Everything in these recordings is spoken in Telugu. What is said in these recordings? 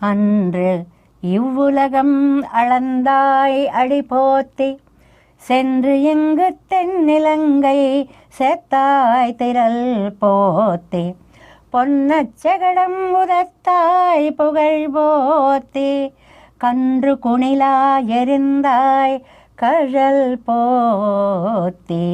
அன்று இவ்வுலகம் அளந்தாய் அடிபோத்தி சென்று இங்கு தென்னிலங்கை செத்தாய் திரள் போத்தி. பொன்னச்சகடம் உதத்தாய் புகழ் போத்தி கன்று குணிலா எரிந்தாய் கழல் போத்தி.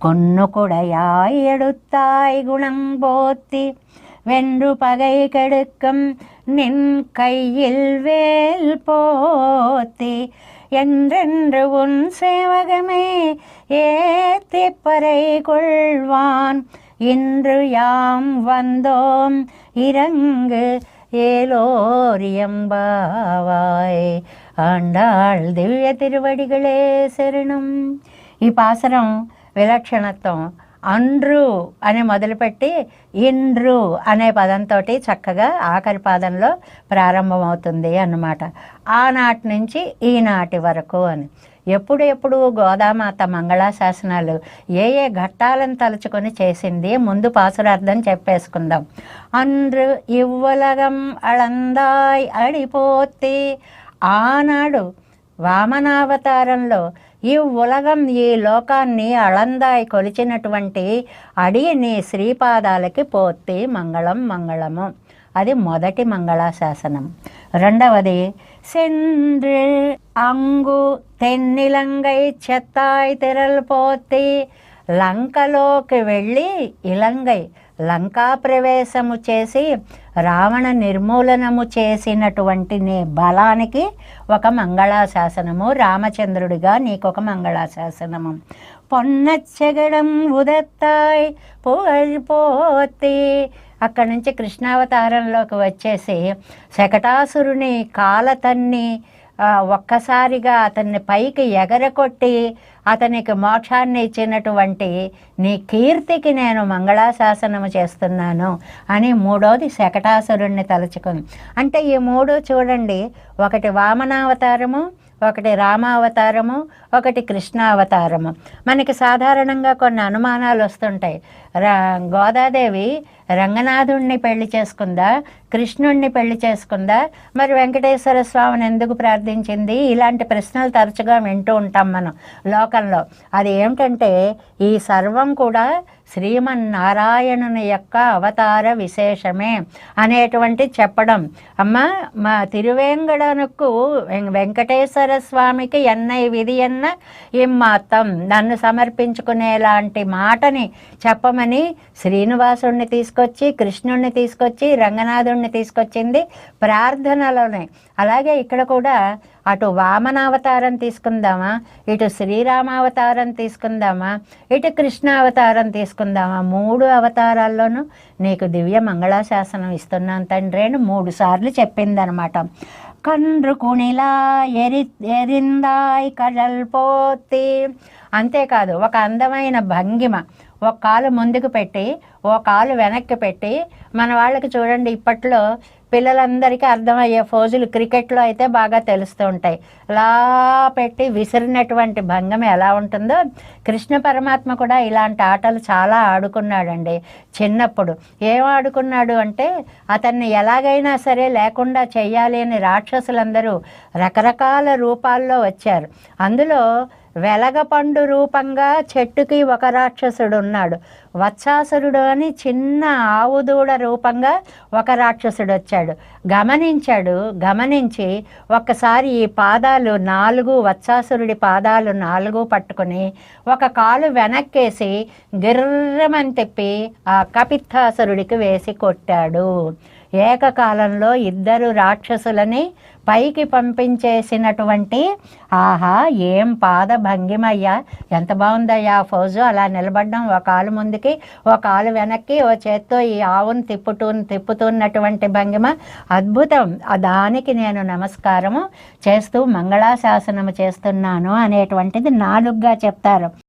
கொன்னு குடையாய் எடுத்தாய் குணம் போத்தி வென்று பகை கெடுக்கும் நின் கையில் வேல் போத்தி என்றென்று உன் சேவகமே ஏத்தி பறை கொள்வான். இன்று யாம் வந்தோம் இறங்கு ஏலோரியம்பாவாய் ஆண்டாள் திவ்ய திருவடிகளே செருணும். இப்பாசனம் விலட்சணத்தும் అండ్రు అని మొదలుపెట్టి ఇండ్రు అనే పదంతో చక్కగా ఆఖరి పాదంలో ప్రారంభమవుతుంది అన్నమాట. ఆనాటి నుంచి ఈనాటి వరకు అని. ఎప్పుడు ఎప్పుడు గోదామాత మంగళాశాసనాలు ఏ ఏ ఘట్టాలను తలుచుకొని చేసింది ముందు పాసురార్థం చెప్పేసుకుందాం. అండ్రు ఇవ్వలగం అళందాయ్ అడిపోతే ఆనాడు వామనావతారంలో ఈ ఉలగం ఈ లోకాన్ని అళందాయి కొలిచినటువంటి అడి నీ శ్రీపాదాలకి పోతే మంగళం మంగళము అది మొదటి మంగళాశాసనం రెండవది சென்று అంగు తెన్నిలంగై చెత్తాయి తెరలు పోతే లంకలోకి వెళ్ళి ఇలంగై లంకా ప్రవేశము చేసి రావణ నిర్మూలనము చేసినటువంటి నీ బలానికి ఒక మంగళాశాసనము. రామచంద్రుడిగా నీకొక మంగళాశాసనము. పొన్నచ్చగడం ఉదత్తాయ్ పోతే. అక్కడి నుంచి కృష్ణావతారంలోకి వచ్చేసి శకటాసురుని కాలతన్ని ఒక్కసారిగా అతన్ని పైకి ఎగరకొట్టి అతనికి మోక్షాన్ని ఇచ్చినటువంటి నీ కీర్తికి నేను మంగళాశాసనము చేస్తున్నాను అని మూడోది శకటాసురుణ్ణి తలుచుకుంది. అంటే ఈ మూడు చూడండి ఒకటి వామనావతారము ఒకటి రామావతారము ఒకటి కృష్ణావతారము. మనకి సాధారణంగా కొన్ని అనుమానాలు వస్తుంటాయి. గోదాదేవి రంగనాథుణ్ణి పెళ్ళి చేసుకుందా కృష్ణుణ్ణి పెళ్ళి చేసుకుందా? మరి వెంకటేశ్వర స్వామిని ఎందుకు ప్రార్థించింది? ఇలాంటి ప్రశ్నలు తరచుగా వింటూ ఉంటాం మనం లోకంలో. అది ఏమిటంటే ఈ సర్వం కూడా శ్రీమన్నారాయణుని యొక్క అవతార విశేషమే అనేటువంటి చెప్పడం. అమ్మ మా తిరువేంగడనుకు వెంకటేశ్వర స్వామికి ఎన్నై విధి ఎన్న ఇమ్మాత్తం. నన్ను సమర్పించుకునేలాంటి మాటని చెప్పమని అని శ్రీనివాసుడిని తీసుకొచ్చి కృష్ణుణ్ణి తీసుకొచ్చి రంగనాథుణ్ణి తీసుకొచ్చింది ప్రార్థనలోనే. అలాగే ఇక్కడ కూడా అటు వామనావతారం తీసుకుందామా ఇటు శ్రీరామావతారం తీసుకుందామా ఇటు కృష్ణావతారం తీసుకుందామా. మూడు అవతారాల్లోనూ నీకు దివ్య మంగళాశాసనం ఇస్తున్నాను తండ్రి అని మూడు సార్లు చెప్పిందనమాట. కండ్రుకుణిలా ఎరి ఎరిందాయ్ కజల్పోతి అంతేకాదు ఒక అందమైన భంగిమ ఒక కాలు ముందుకు పెట్టి ఓ కాలు వెనక్కి పెట్టి మన వాళ్ళకి చూడండి ఇప్పట్లో పిల్లలందరికీ అర్థమయ్యే ఫోజులు క్రికెట్లో అయితే బాగా తెలుస్తూ ఉంటాయి. అలా పెట్టి విసిరినటువంటి భంగం ఎలా ఉంటుందో కృష్ణ పరమాత్మ కూడా ఇలాంటి ఆటలు చాలా ఆడుకున్నాడండి చిన్నప్పుడు. ఏం ఆడుకున్నాడు అంటే అతన్ని ఎలాగైనా సరే లేకుండా చేయాలి అని రాక్షసులందరూ రకరకాల రూపాల్లో వచ్చారు. అందులో వెలగపండు రూపంగా చెట్టుకి ఒక రాక్షసుడు ఉన్నాడు వత్సాసురుడు అని చిన్న ఆవుదూడ రూపంగా ఒక రాక్షసుడు వచ్చాడు గమనించాడు గమనించి ఒక్కసారి ఈ పాదాలు నాలుగు వత్సాసురుడి పాదాలు నాలుగు పట్టుకుని ఒక కాలు వెనక్కేసి గిర్రమని తిప్పి ఆ కపిత్తాసురుడికి వేసి కొట్టాడు. ఏకకాలంలో ఇద్దరు రాక్షసులని పైకి పంపించేసినటువంటి ఆహా ఏం పాద భంగిమయ్యా ఎంత బాగుందయ్యా ఫౌజు. అలా నిలబడ్డం ఒక కాలు ముందుకి ఒక కాలు వెనక్కి ఓ చేత్తో ఈ ఆవును తిప్పుతూ తిప్పుతున్నటువంటి భంగిమ అద్భుతం. దానికి నేను నమస్కారము చేస్తూ మంగళాశాసనము చేస్తున్నాను అనేటువంటిది నాలుగుగా చెప్తారు.